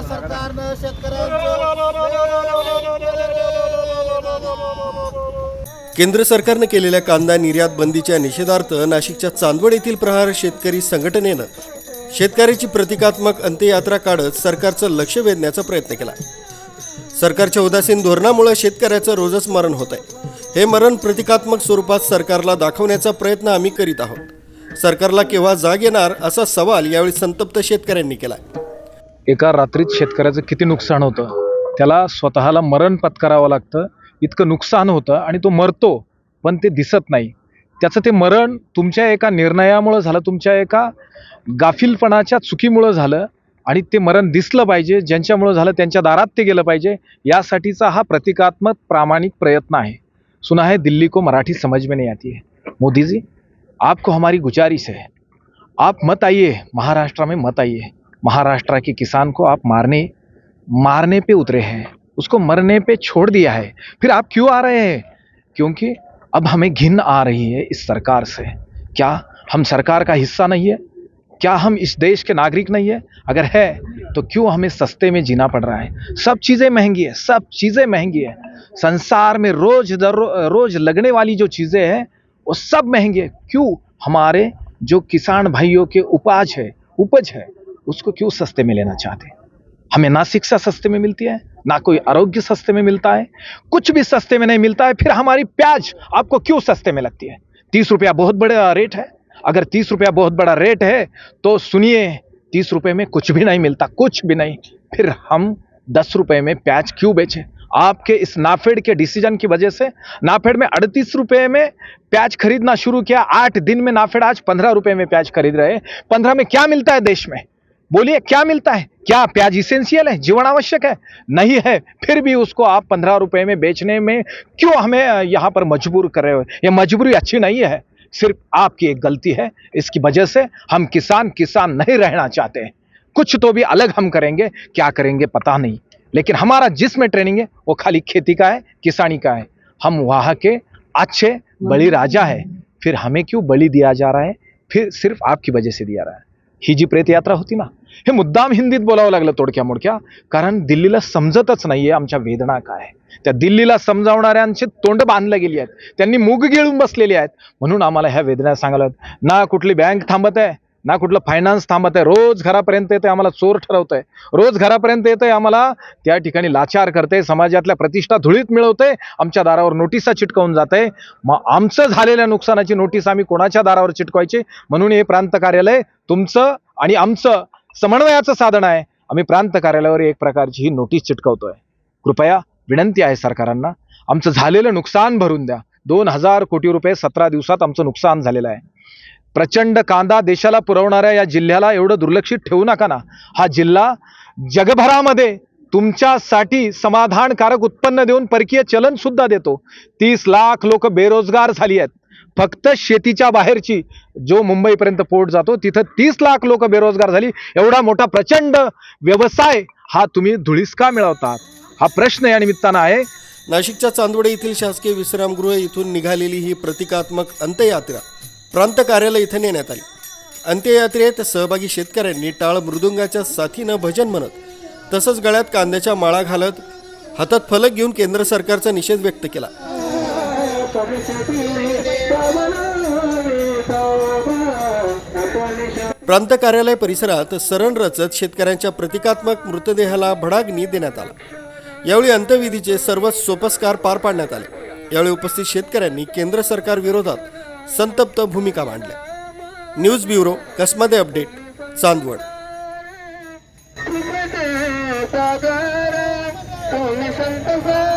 केंद्र सरकारनं केंद्र सरकारनं केलेल्या कांदा निर्यात बंदीच्या निषेधार्थ नाशिकच्या चांदवड येथील प्रहार शेतकरी संघटनेनं शेतकऱ्याची प्रतिकात्मक अंत्ययात्रा काढत सरकारचं लक्ष वेधण्याचा प्रयत्न केला. सरकारच्या उदासीन धोरणामुळे शेतकऱ्याचं रोजच मरण होत आहे हे मरण प्रतिकात्मक स्वरूपात सरकारला दाखवण्याचा प्रयत्न आम्ही करीत आहोत. सरकारला केव्हा जाग येणार असा सवाल यावेळी संतप्त शेतकऱ्यांनी केला एका रात्रीत शेतकऱ्याचं किती नुकसान होतं? त्याला स्वतःला मरण पत्करावं लागतं. इतकं नुकसान होतं आणि तो मरतो पण ते दिसत नाही. त्याचं ते मरण तुमच्या एका निर्णयामुळं झालं तुमच्या एका गाफिलपणाच्या चुकीमुळं झालं आणि ते मरण दिसलं पाहिजे ज्यांच्यामुळं झालं त्यांच्या दारात ते गेलं पाहिजे यासाठीचा हा प्रतिकात्मक प्रामाणिक प्रयत्न आहे. सुना है दिल्ली को मराठी समझ में नहीं आती है। मोदी जी आपको हमारी गुजारिश है। आप मत आइए महाराष्ट्र में मत आइए। महाराष्ट्र के किसान को आप मारने मारने पे उतरे हैं, उसको मरने पे छोड़ दिया है। फिर आप क्यों आ रहे हैं? क्योंकि अब हमें घिन आ रही है इस सरकार से। क्या हम सरकार का हिस्सा नहीं है? क्या हम इस देश के नागरिक नहीं है? अगर है तो क्यों हमें सस्ते में जीना पड़ रहा है? सब चीज़ें महँगी है, सब चीज़ें महँगी है। संसार में रोज दर, रोज लगने वाली जो चीज़ें हैं, वो सब महँगी है। क्यों? हमारे जो किसान भाइयों के उपाज है, उपज है। उसको क्यों सस्ते में लेना चाहते हैं? हमें ना शिक्षा सस्ते में मिलती है, ना कोई आरोग्य सस्ते में मिलता है। कुछ भी सस्ते में नहीं मिलता है, फिर हमारी प्याज आपको क्यों सस्ते में लगती है? तीस रुपया बहुत बड़ा रेट है। अगर तीस रुपया बहुत बड़ा रेट है तो सुनिए, तीस रुपए में कुछ भी नहीं मिलता, कुछ भी नहीं। फिर हम दस रुपए में प्याज क्यों बेचें? आपके इस नाफेड के डिसीज़न की वजह से नाफेड में अड़तीस रुपए में प्याज खरीदना शुरू किया। आठ दिन में नाफेड आज पंद्रह रुपए में प्याज खरीद रहे पंद्रह में क्या मिलता है देश में? बोलिए, क्या मिलता है? क्या प्याज इसेंशियल है? जीवन आवश्यक है? नहीं है, फिर भी उसको आप पंद्रह रुपए में बेचने में क्यों हमें यहाँ पर मजबूर कर रहे हो? ये मजबूरी अच्छी नहीं है, सिर्फ़ आपकी एक गलती है, इसकी वजह से हम किसान किसान नहीं रहना चाहते हैं। कुछ तो भी अलग हम करेंगे, क्या करेंगे पता नहीं, लेकिन हमारा जिसमें ट्रेनिंग है, वो खाली खेती का है, किसानी का है। हम वहाँ के अच्छे बलि राजा है, फिर हमें क्यों बलि दिया जा रहा है? फिर सिर्फ़ आपकी वजह से दिया रहा है। ही जी प्रेत यात्रा होती ना? हे मुद्दाम हिंदीत बोलावं लागलं तोडक्या मोडक्या. कारण दिल्लीला समजतच नाहीये आमच्या वेदना काय त्या दिल्लीला समजावणाऱ्यांचे तोंड बांधले गेली आहेत. त्यांनी मूग गिळून बसलेले आहेत. म्हणून आम्हाला ह्या वेदना सांगायला ना कुठली बँक थांबत आहे ना कुठलं फायनान्स थांबत आहे रोज घरापर्यंत येते आम्हाला चोर ठरवत आहे रोज घरापर्यंत येते आम्हाला त्या ठिकाणी लाचार करते समाजातल्या प्रतिष्ठा धुळीत मिळवते आमच्या दारावर नोटिसा चिटकवून जाते मग आमचं झालेल्या नुकसानाची नोटीस आम्ही कोणाच्या दारावर चिटकवायची? म्हणून हे प्रांत कार्यालय तुमचं आणि आमचं समन्वयाचं साधन आहे. आम्ही प्रांत कार्यालयावर एक प्रकारची ही नोटीस चिटकवतोय. कृपया विनंती आहे सरकारांना आमचं झालेलं नुकसान भरून द्या. दोन हजार कोटी रुपये सतरा दिवसात आमचं नुकसान झालेलं आहे. प्रचंड कांदा देशाला पुरवणाऱ्या या जिल्ह्याला एवढं दुर्लक्षित ठेवू नका ना. हा जिल्हा जगभरामध्ये तुमच्यासाठी समाधानकारक उत्पन्न देऊन परकीय चलन सुद्धा देतो. तीस लाख लोक बेरोजगार झाली आहेत. फक्त शेतीच्या बाहेरची जो मुंबईपर्यंत पोट जातो तिथं तीस लाख लोक बेरोजगार झाली. एवढा मोठा प्रचंड व्यवसाय हा तुम्ही धुळीस का मिळवतात. हा प्रश्न या निमित्तानं आहे. नाशिकच्या चांदवडे येथील शासकीय विश्रामगृह इथून निघालेली ही प्रतिकात्मक अंत्ययात्रा प्रांत कार्यालय इथं नेण्यात आली. अंत्ययात्रेत सहभागी शेतकऱ्यांनी टाळ मृदुंगाच्या साथीनं भजन म्हणत तसंच गळ्यात कांद्याच्या माळा घालत हातात फलक घेऊन केंद्र सरकारचा निषेध व्यक्त केला. प्रांत कार्यालय परिसरात सरण रचत शेतकऱ्यांच्या प्रतिकात्मक मृतदेहाला भडाग्नी देण्यात आला. यावेळी अंत्यविधीचे सर्व सोपस्कार पार पाडण्यात आले. यावेळी उपस्थित शेतकऱ्यांनी केंद्र सरकार विरोधात संतप्त भूमिका मांडल्या. न्यूज ब्युरो कसमध्ये अपडेट चांदवड. सागर संत